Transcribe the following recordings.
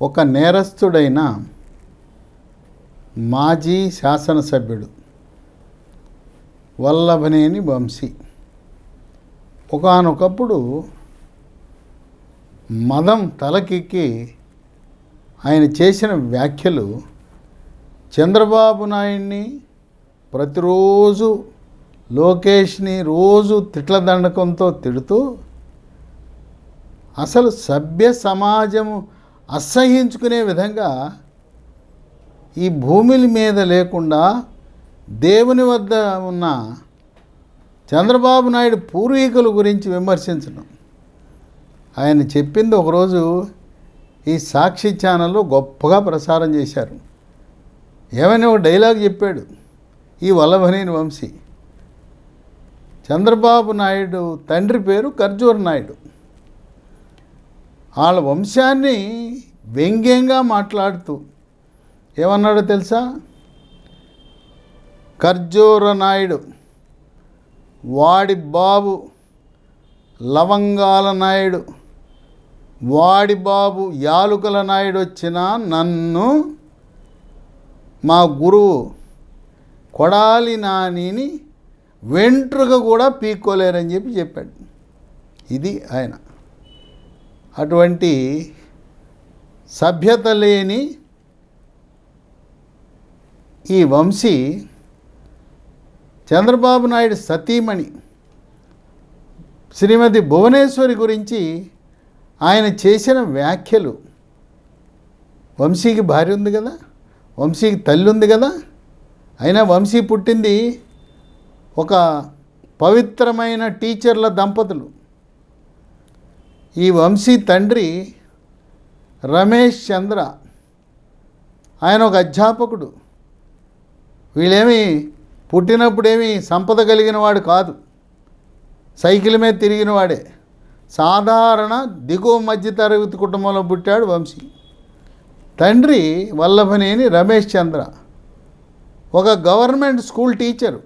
ఒక నేరస్తుడైన మాజీ శాసనసభ్యుడు వల్లభనేని వంశీ. ఒకానొకప్పుడు మదం తలకెక్కి ఆయన చేసిన వ్యాఖ్యలు చంద్రబాబు నాయుడిని ప్రతిరోజు లోకేష్ని రోజు తిట్ల దండకంతో తిడుతూ అసలు సభ్య సమాజము అసహించుకునే విధంగా ఈ భూమిల మీద లేకుండా దేవుని వద్ద ఉన్న చంద్రబాబు నాయుడు పూర్వీకుల గురించి విమర్శించడం. ఆయన చెప్పింది ఒకరోజు ఈ సాక్షి ఛానల్లో గొప్పగా ప్రసారం చేశారు. ఏమైనా ఒక డైలాగ్ చెప్పాడు ఈ వల్లభనేని వంశీ. చంద్రబాబు నాయుడు తండ్రి పేరు ఖర్జూర్ నాయుడు. వాళ్ళ వంశాన్ని వ్యంగ్యంగా మాట్లాడుతూ ఏమన్నాడో తెలుసా? ఖర్జూర నాయుడు వాడి బాబు లవంగాల నాయుడు వాడి బాబు యాలుకల నాయుడు వచ్చిన నన్ను మా గురువు కొడాలి నానిని వెంట్రుక కూడా పీక్కోలేరని చెప్పి చెప్పాడు. ఇది ఆయన. అటువంటి సభ్యత లేని ఈ వంశీ చంద్రబాబు నాయుడు సతీమణి శ్రీమతి భువనేశ్వరి గురించి ఆయన చేసిన వ్యాఖ్యలు. వంశీకి భార్య ఉంది కదా వంశీకి తల్లి ఉంది కదా అయినా వంశీ పుట్టింది ఒక పవిత్రమైన టీచర్ల దంపతులు. ఈ వంశీ తండ్రి రమేష్ చంద్ర. ఆయన ఒక అధ్యాపకుడు. వీళ్ళేమి పుట్టినప్పుడేమి సంపద కలిగిన వాడు కాదు. సైకిల్ మీద తిరిగిన వాడే సాధారణ దిగువ మధ్య తరగతి కుటుంబంలో పుట్టాడు వంశీ. తండ్రి వల్లభనేని రమేష్ చంద్ర. ఒక గవర్నమెంట్ స్కూల్ టీచరు.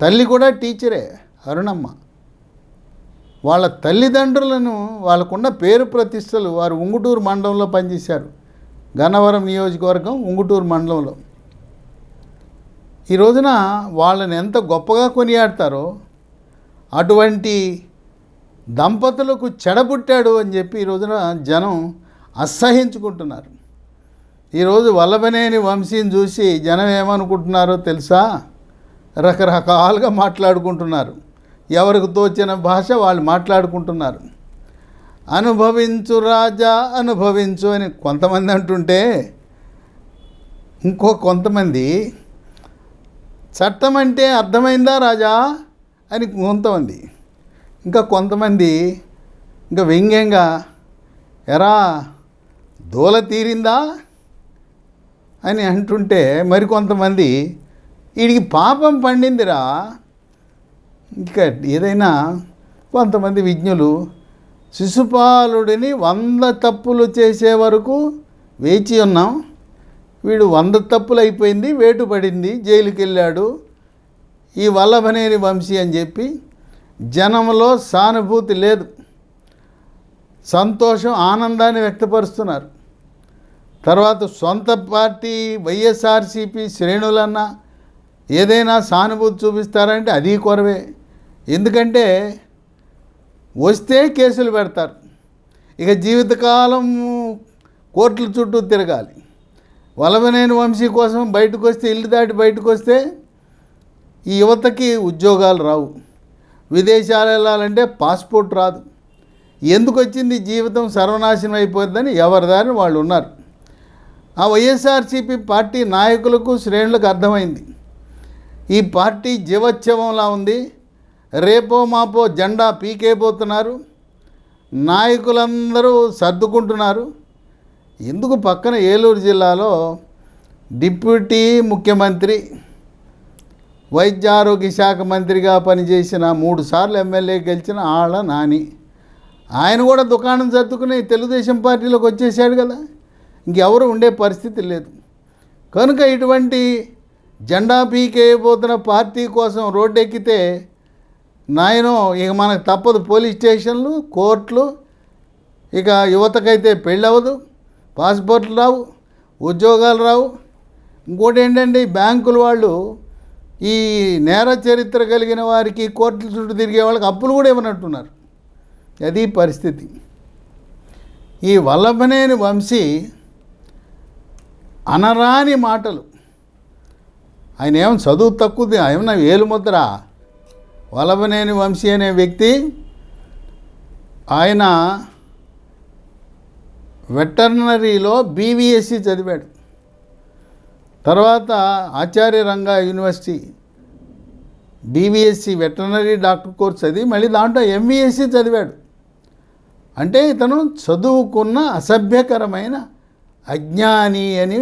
తల్లి కూడా టీచరే అరుణమ్మ. వాళ్ళ తల్లిదండ్రులను వాళ్ళకున్న పేరు ప్రతిష్టలు వారు ఉంగుటూరు మండలంలో పనిచేశారు. గన్నవరం నియోజకవర్గం ఉంగుటూరు మండలంలో. ఈ రోజున వాళ్ళని ఎంత గొప్పగా కొనియాడతారో అటువంటి దంపతులకు చెడబుట్టాడు అని చెప్పి ఈ రోజున జనం అసహించుకుంటున్నారు. ఈరోజు వల్లభనేని వంశీని చూసి జనం ఏమనుకుంటున్నారో తెలుసా? రకరకాలుగా మాట్లాడుకుంటున్నారు. ఎవరికి తోచిన భాష వాళ్ళు మాట్లాడుకుంటున్నారు. అనుభవించు రాజా అనుభవించు అని కొంతమంది అంటుంటే ఇంకో కొంతమంది చట్టం అంటే అర్థమైందా రాజా అని కొంతమంది ఇంకా కొంతమంది ఇంకా వ్యంగ్యంగా ఎరా దూల తీరిందా అని అంటుంటే మరికొంతమంది వీడికి పాపం పండిందిరా ఇంకా ఏదైనా కొంతమంది విజ్ఞులు శిశుపాలుడిని వంద తప్పులు చేసే వరకు వేచి ఉన్నాం. వీడు వంద తప్పులు అయిపోయింది వేటు పడింది జైలుకి వెళ్ళాడు ఈ వల్లభనేని వంశీ అని చెప్పి జనంలో సానుభూతి లేదు. సంతోషం ఆనందాన్ని వ్యక్తపరుస్తున్నారు. తర్వాత సొంత పార్టీ వైఎస్ఆర్సీపీ శ్రేణులన్నా ఏదైనా సానుభూతి చూపిస్తారంటే అది కొరవే. ఎందుకంటే వస్తే కేసులు పెడతారు. ఇక జీవితకాలం కోర్టుల చుట్టూ తిరగాలి. వలవనేని వంశీ కోసం బయటకు వస్తే ఇల్లు దాటి బయటకు వస్తే ఈ యువతకి ఉద్యోగాలు రావు. విదేశాలు వెళ్ళాలంటే పాస్పోర్ట్ రాదు. ఎందుకు వచ్చింది? జీవితం సర్వనాశనం అయిపోతుందని ఎవరిదారిని వాళ్ళు ఉన్నారు. ఆ వైఎస్ఆర్సీపీ పార్టీ నాయకులకు శ్రేణులకు అర్థమైంది. ఈ పార్టీ జీవోత్సవంలా ఉంది. రేపో మాపో జెండా పీకేపోతున్నారు నాయకులందరూ సర్దుకుంటున్నారు. ఎందుకు పక్కన ఏలూరు జిల్లాలో డిప్యూటీ ముఖ్యమంత్రి వైద్య ఆరోగ్య శాఖ మంత్రిగా పనిచేసిన మూడు సార్లు ఎమ్మెల్యే గెలిచిన ఆళ్ళ నాని. ఆయన కూడా దుకాణం సర్దుకుని తెలుగుదేశం పార్టీలోకి వచ్చేసాడు కదా. ఇంకెవరు ఉండే పరిస్థితి లేదు. కనుక ఇటువంటి జెండా పీకేయబోతున్న పార్టీ కోసం రోడ్డెక్కితే నాయనో ఇక మనకు తప్పదు పోలీస్ స్టేషన్లు కోర్టులు. ఇక యువతకైతే పెళ్ళవదు పాస్పోర్ట్లు రావు ఉద్యోగాలు రావు. ఇంకోటి ఏంటండి ఈ బ్యాంకుల వాళ్ళు ఈ నేర చరిత్ర కలిగిన వారికి కోర్టుల చుట్టూ తిరిగే వాళ్ళకి అప్పులు కూడా ఇవ్వనట్టున్నారు. అది పరిస్థితి. ఈ వల్లభనేని వంశీ అనరాని మాటలు. ఆయన ఏమైనా చదువు తక్కువది ఏమన్నా వేలుముద్ర వల్లభనేని వంశీ అనే వ్యక్తి ఆయన వెటర్నరీలో బీవీఎస్సీ చదివాడు. తర్వాత Acharya Ranga university BVSc veterinary doctor course చదివి మళ్ళీ దాంట్లో ఎంవీఎస్సీ చదివాడు. అంటే ఇతను చదువుకున్న అసభ్యకరమైన అజ్ఞాని అని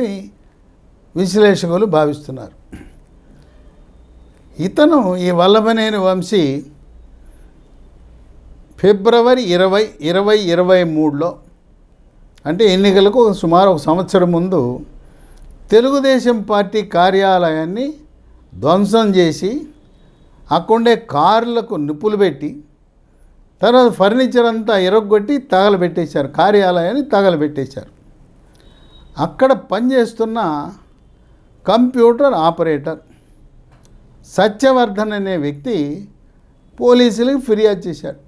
విశ్లేషకులు భావిస్తున్నారు. ఇతను ఈ వల్లభనేని వంశీ ఫిబ్రవరి ఇరవై ఇరవై ఇరవై మూడులో అంటే ఎన్నికలకు సుమారు ఒక సంవత్సరం ముందు తెలుగుదేశం పార్టీ కార్యాలయాన్ని ధ్వంసం చేసి అక్కడే కార్లకు నిప్పులు పెట్టి తర్వాత ఫర్నిచర్ అంతా ఇరగొట్టి తగలబెట్టేశారు కార్యాలయాన్ని తగలబెట్టేశారు. అక్కడ పనిచేస్తున్న కంప్యూటర్ ఆపరేటర్ సత్యవర్ధన్ అనే వ్యక్తి పోలీసులకు ఫిర్యాదు చేశాడు.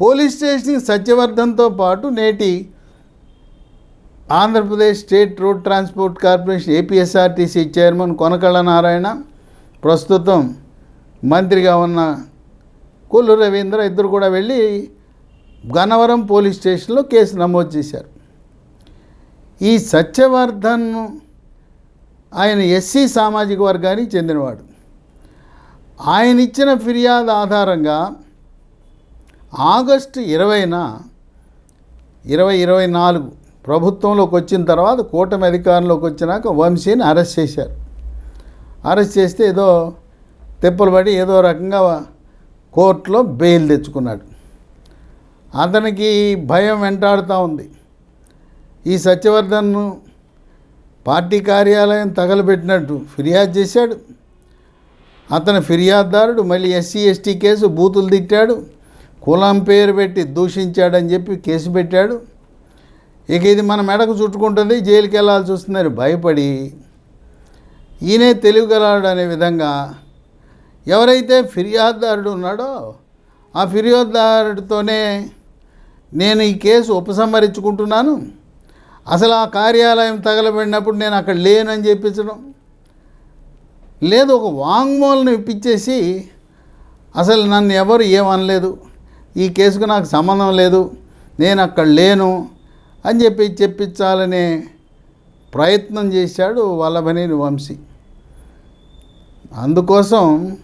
పోలీస్ స్టేషన్కి సత్యవర్ధన్తో పాటు నేటి Andhra Pradesh state road transport corporation APSRTC chairman Konakalla Narayana ప్రస్తుతం మంత్రిగా ఉన్న కొల్లు రవీంద్ర ఇద్దరు కూడా వెళ్ళి గన్నవరం పోలీస్ స్టేషన్లో కేసు నమోదు చేశారు. ఈ సత్యవర్ధన్ ఆయన ఎస్సీ సామాజిక వర్గానికి చెందినవాడు. ఆయన ఇచ్చిన ఫిర్యాదు ఆధారంగా ఆగస్టు ఇరవైన ఇరవై ఇరవై నాలుగు ప్రభుత్వంలోకి వచ్చిన తర్వాత కూటమి అధికారంలోకి వచ్చినాక వంశీని అరెస్ట్ చేశారు. అరెస్ట్ చేస్తే ఏదో తెప్పలు పడి ఏదో రకంగా కోర్టులో బెయిల్ తెచ్చుకున్నాడు. అతనికి భయం వెంటాడుతూ ఉంది. ఈ సత్యవర్ధన్ను పార్టీ కార్యాలయం తగలబెట్టినట్టు ఫిర్యాదు చేశాడు. అతను ఫిర్యాదుదారుడు మళ్ళీ ఎస్సీ ఎస్టీ కేసు బూతులు తిట్టాడు. కులం పేరు పెట్టి దూషించాడని చెప్పి కేసు పెట్టాడు. ఇక ఇది మన మెడకు చుట్టుకుంటుంది జైలుకి వెళ్ళాల్సి వస్తుందని భయపడి ఈయనే తెలివిగలడు అనే విధంగా ఎవరైతే ఫిర్యాదుదారుడు ఉన్నాడో ఆ ఫిర్యాదుదారుడితోనే నేను ఈ కేసు ఉపసంహరించుకుంటున్నాను. అసలు ఆ కార్యాలయం తగలబడినప్పుడు నేను అక్కడ లేనని చెప్పించడం. లేదు ఒక వాంగ్మూలను ఇప్పించేసి అసలు నన్ను ఎవరు ఏమనలేదు. ఈ కేసుకు నాకు సంబంధం లేదు. నేను అక్కడ లేను అని చెప్పి చెప్పించాలనే ప్రయత్నం చేశాడు వల్లభనేని వంశీ. అందుకోసం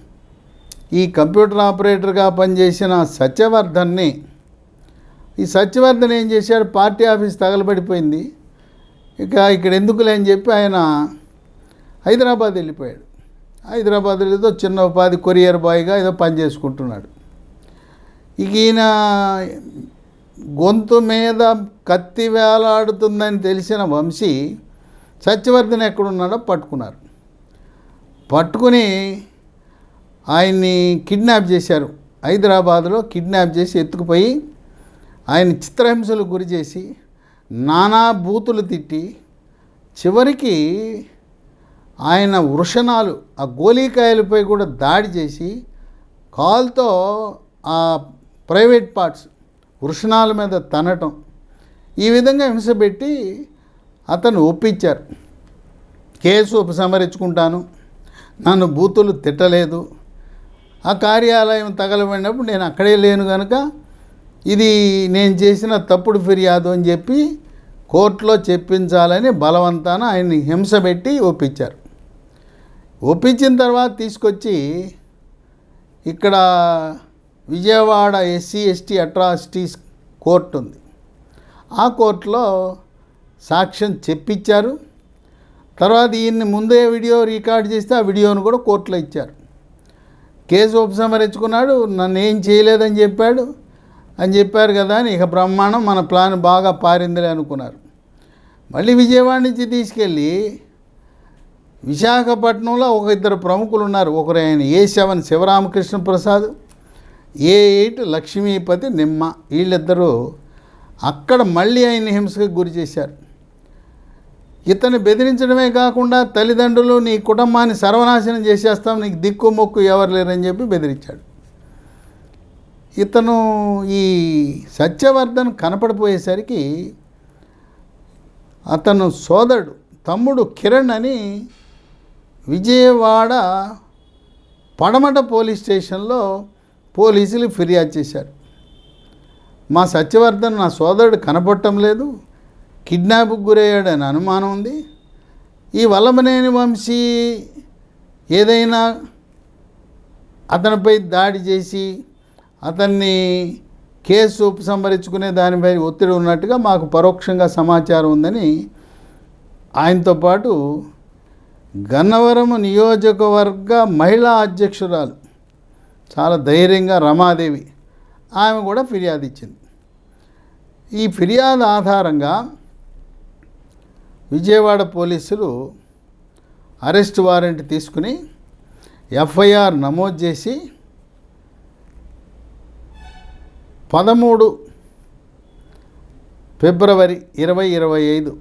ఈ కంప్యూటర్ ఆపరేటర్గా పనిచేసిన సత్యవర్ధన్ని ఈ సత్యవర్ధన్ ఏం చేశాడు? పార్టీ ఆఫీస్ తగలబడిపోయింది. ఇక ఇక్కడ ఎందుకులే అని చెప్పి ఆయన హైదరాబాద్ వెళ్ళిపోయాడు. హైదరాబాద్లో ఏదో చిన్న ఉపాధి కొరియర్ బాయ్గా ఏదో పని చేసుకుంటున్నాడు. ఇక ఈయన గొంతు మీద కత్తి వేలాడుతుందని తెలిసిన వంశీ సత్యవర్ధన్ ఎక్కడున్నాడో పట్టుకున్నారు. పట్టుకుని ఆయన్ని కిడ్నాప్ చేశారు. హైదరాబాద్లో కిడ్నాప్ చేసి ఎత్తుకుపోయి ఆయన చిత్రహింసలు గురి చేసి నానా బూతులు తిట్టి చివరికి ఆయన వృషణాలు ఆ గోలీకాయలపై కూడా దాడి చేసి కాల్తో ఆ ప్రైవేట్ పార్ట్స్ వృషణాల మీద తనటం. ఈ విధంగా హింస పెట్టి అతను ఒప్పించారు. కేసు ఉపసంహరించుకుంటాను. నన్ను బూతులు తిట్టలేదు. ఆ కార్యాలయం తగలబడినప్పుడు నేను అక్కడే లేను కనుక ఇది నేను చేసిన తప్పుడు ఫిర్యాదు అని చెప్పి కోర్టులో చెప్పించాలని బలవంతాన ఆయన్ని హింస పెట్టి ఒప్పించారు. ఒప్పించిన తర్వాత తీసుకొచ్చి ఇక్కడ Vijayawada SC ST atrocities court ఉంది. ఆ కోర్టులో సాక్ష్యం చెప్పించారు. తర్వాత ఈయన్ని ముందే వీడియో రికార్డ్ చేస్తే ఆ వీడియోను కూడా కోర్టులో ఇచ్చారు. కేసు ఉపసంహరించుకున్నాడు నన్ను ఏం చేయలేదని చెప్పాడు. అని చెప్పారు కదా అని ఇక బ్రహ్మాండం మన ప్లాన్ బాగా పారిందిలే అనుకున్నారు. మళ్ళీ విజయవాడ నుంచి తీసుకెళ్ళి విశాఖపట్నంలో ఒక ఇద్దరు ప్రముఖులు ఉన్నారు. ఒకరు ఆయన A seven Sivaramakrishna Prasad A eight Lakshmipathi Nimma. వీళ్ళిద్దరూ అక్కడ మళ్ళీ ఆయన హింసకు గురి చేశారు. ఇతన్ని బెదిరించడమే కాకుండా తల్లిదండ్రులు నీ కుటుంబాన్ని సర్వనాశనం చేసేస్తాం నీకు దిక్కు మొక్కు ఎవరు లేరని చెప్పి బెదిరించాడు. ఇతను ఈ సత్యవర్ధన్ కనపడిపోయేసరికి అతను సోదరుడు తమ్ముడు కిరణ్ అని విజయవాడ పడమట పోలీస్ స్టేషన్లో పోలీసులు ఫిర్యాదు చేశారు. మా సత్యవర్ధన్ నా సోదరుడు కనపడటం లేదు కిడ్నాప్కి గురయ్యాడని అనుమానం ఉంది. ఈ వల్లభనేని వంశీ ఏదైనా అతనిపై దాడి చేసి అతన్ని కేసు ఉపసంహరించుకునే దానిపై ఒత్తిడి ఉన్నట్టుగా మాకు పరోక్షంగా సమాచారం ఉందని ఆయనతో పాటు గన్నవరం నియోజకవర్గ మహిళా అధ్యక్షురాలు చాలా ధైర్యంగా రమాదేవి ఆమె కూడా ఫిర్యాదు ఇచ్చింది. ఈ ఫిర్యాదు ఆధారంగా విజయవాడ పోలీసులు అరెస్ట్ వారెంట్ తీసుకుని ఎఫ్ఐఆర్ నమోదు చేసి పదమూడు ఫిబ్రవరి ఇరవై ఇరవై ఐదు.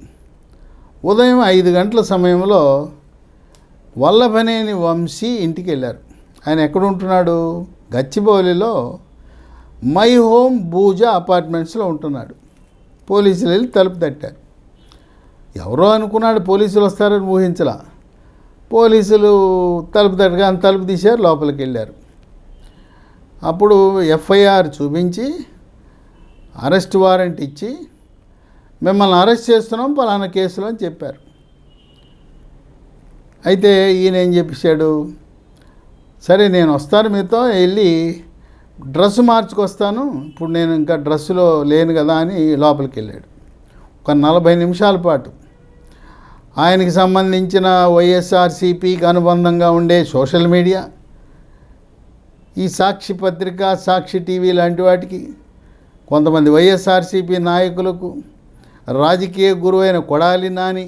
ఉదయం ఐదు గంటల సమయంలో వల్లభనేని వంశీ ఇంటికి వెళ్ళారు ఆయన ఎక్కడ ఉంటున్నాడు గచ్చిబౌలిలో మై హోమ్ బూజా అపార్ట్మెంట్స్లో ఉంటున్నాడు. పోలీసులు వెళ్ళి తలుపు తట్టారు. ఎవరో అనుకున్నాడు పోలీసులు వస్తారని ఊహించలా. పోలీసులు తలుపు తట్టగా తలుపు తీశారు లోపలికి వెళ్ళారు అప్పుడు ఎఫ్ఐఆర్ చూపించి అరెస్ట్ వారెంట్ ఇచ్చి మిమ్మల్ని అరెస్ట్ చేస్తున్నాం పలానా కేసులో అని చెప్పారు. అయితే ఈయన ఏం చెప్పేశాడు? సరే నేను వస్తాను మీతో వెళ్ళి డ్రెస్ మార్చుకొస్తాను. ఇప్పుడు నేను ఇంకా డ్రెస్సులో లేను కదా అని లోపలికి వెళ్ళాడు. ఒక నలభై నిమిషాల పాటు. ఆయనకి సంబంధించిన వైఎస్ఆర్సీపీకి అనుబంధంగా ఉండే సోషల్ మీడియా ఈ సాక్షి పత్రిక సాక్షి టీవీ లాంటి వాటికి కొంతమంది వైఎస్ఆర్సీపీ నాయకులకు రాజకీయ గురువైన కొడాలి నాని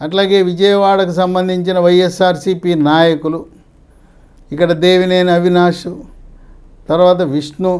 అట్లాగే విజయవాడకు సంబంధించిన వైఎస్ఆర్సీపీ నాయకులు ఇక్కడ దేవినేని అవినాష్ తర్వాత విష్ణు